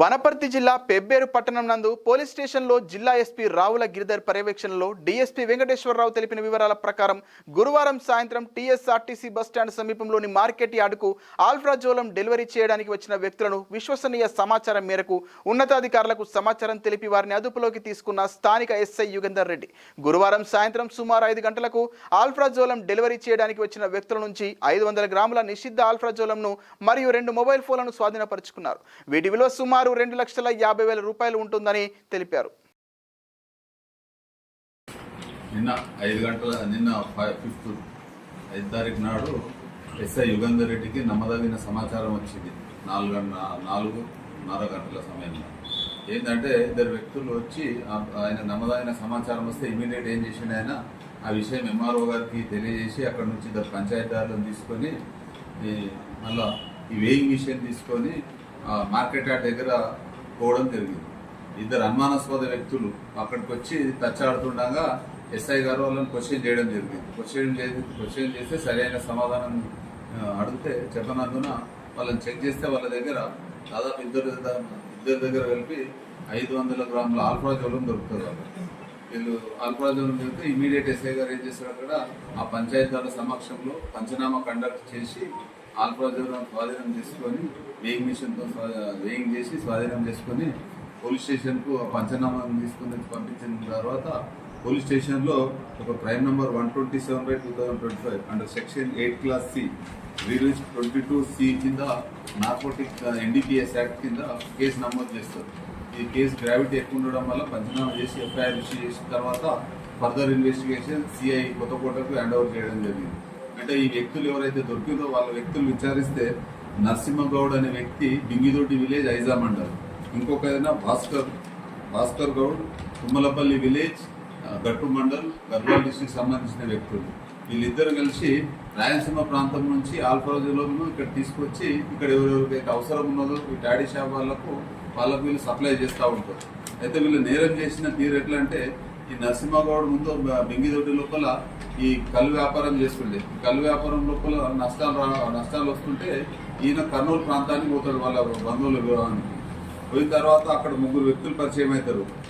వనపర్తి జిల్లా పెబ్బేరు పట్టణం నందు పోలీస్ స్టేషన్లో జిల్లా ఎస్పీ రావుల గిరిధర్ పర్యవేక్షణలో డీఎస్పీ వెంకటేశ్వరరావు తెలిపిన వివరాల ప్రకారం గురువారం సాయంత్రం టీఎస్ఆర్టీసీ బస్టాండ్ సమీపంలోని మార్కెట్ యార్డుకు ఆల్ఫ్రాజోలం డెలివరీ చేయడానికి వచ్చిన వ్యక్తులను విశ్వసనీయ సమాచారం మేరకు ఉన్నతాధికారులకు సమాచారం తెలిపి వారిని అదుపులోకి తీసుకున్న స్థానిక ఎస్ఐ యుగంధర్ రెడ్డి. గురువారం సాయంత్రం సుమారు ఐదు గంటలకు ఆల్ఫ్రాజోలం డెలివరీ చేయడానికి వచ్చిన వ్యక్తుల నుంచి ఐదు వందల గ్రాముల నిషిద్ధ ఆల్ఫ్రాజోలంను మరియు రెండు మొబైల్ ఫోన్లను స్వాధీనపరుచుకున్నారు. వీటి విలువ సుమారు రెండు లక్షల యాభై వేల రూపాయలు ఉంటుందని తెలిపారు. నిన్న ఐదు గంటల నిన్న ఫైవ్ ఫిఫ్త్ ఐదు తారీఖు నాడు ఎస్ఐ యుగంధర్ రెడ్డికి నమ్మదగిన సమాచారం వచ్చింది. నాలుగు గంట- నాలుగున్నర గంటల సమయంలో. ఏంటంటే ఇద్దరు వ్యక్తులు వచ్చి ఆయన నమ్మదగిన సమాచారం వస్తే ఇమీడియట్ ఏం చేసిండు ఆయన? ఆ విషయం ఎంఆర్ఓ గారికి తెలియజేసి అక్కడ నుంచి ఇద్దరు పంచాయతీదారులను తీసుకొని ఈ మళ్ళా ఈ వేయింగ్ మిషన్ తీసుకొని మార్కెట్ యార్డ్ దగ్గర పోవడం జరిగింది. ఇద్దరు అనుమానాస్పద వ్యక్తులు అక్కడికి వచ్చి తచ్చాడుతుండగా ఎస్ఐ గారు వాళ్ళని క్వశ్చన్ చేయడం జరిగింది. క్వశ్చన్ చేసి క్వశ్చన్ చేస్తే సరైన సమాధానం అడిగితే చెప్పనందున వాళ్ళని చెక్ చేస్తే వాళ్ళ దగ్గర దాదాపు ఇద్దరు ఇద్దరి దగ్గర కలిపి ఐదు వందల గ్రాముల ఆల్ఫాజోలం దొరుకుతుంది వాళ్ళకి. వీళ్ళు ఆల్ఫాజోలం దొరికితే ఇమీడియట్ ఎస్ఐ గారు ఏం చేస్తారు అక్కడ? ఆ పంచాయతీల సమక్షంలో పంచనామా కండక్ట్ చేసి ఆల్ఫాజోలం స్వాధీనం చేసుకొని వేయింగ్ మిషన్తో వేయింగ్ చేసి స్వాధీనం చేసుకొని పోలీస్ స్టేషన్కు ఆ పంచనామా తీసుకుని పంపించిన తర్వాత పోలీస్ స్టేషన్లో ఒక crime number one twenty seven by two thousand twenty five and section eight clause C release twenty two C కింద నార్కోటిక్ ఎన్డీపీఎస్ యాక్ట్ కింద కేసు నమోదు చేస్తారు. ఈ కేసు గ్రావిటీ ఎక్కువ ఉండడం వల్ల పంచనామా చేసి ఎఫ్ఐఆర్ ఇష్యూ చేసిన తర్వాత ఫర్దర్ ఇన్వెస్టిగేషన్ సిఐ కొత్తకోటకు హ్యాండ్ ఓవర్ చేయడం జరిగింది. అంటే ఈ వ్యక్తులు ఎవరైతే దొరికిందో వాళ్ళ వ్యక్తులు విచారిస్తే నరసింహగౌడ్ అనే వ్యక్తి బింగిదొడ్డి విలేజ్ ఐజా మండల్ ఇంకొక ఏదైనా భాస్కర్ భాస్కర్ గౌడ్ తుమ్మలపల్లి విలేజ్ గట్టు మండల్ గద్వాల్ డిస్టిక్ సంబంధించిన వ్యక్తులు. వీళ్ళిద్దరు కలిసి రాయలసీమ ప్రాంతం నుంచి ఆల్ఫాజులను ఇక్కడ తీసుకొచ్చి ఇక్కడ ఎవరెవరికైతే అవసరం ఉన్నదో ఈ డాడీ షాప్ వాళ్ళకు వాళ్ళకు వీళ్ళు సప్లై చేస్తూ ఉంటారు. అయితే వీళ్ళు నేరం చేసిన తీరు ఎట్లా అంటే ఈ నరసింహగౌడ్ ముందు బింగిదొడ్డి లోపల ఈ కళ్ళు వ్యాపారం చేసుకుంటే కళ్ళు వ్యాపారం లోపల నష్టాలు రా నష్టాలు వస్తుంటే ఈయన కర్నూలు ప్రాంతానికి పోతాడు వాళ్ళ బంధువుల పోయిన తర్వాత అక్కడ ముగ్గురు వ్యక్తులు పరిచయం అవుతారు.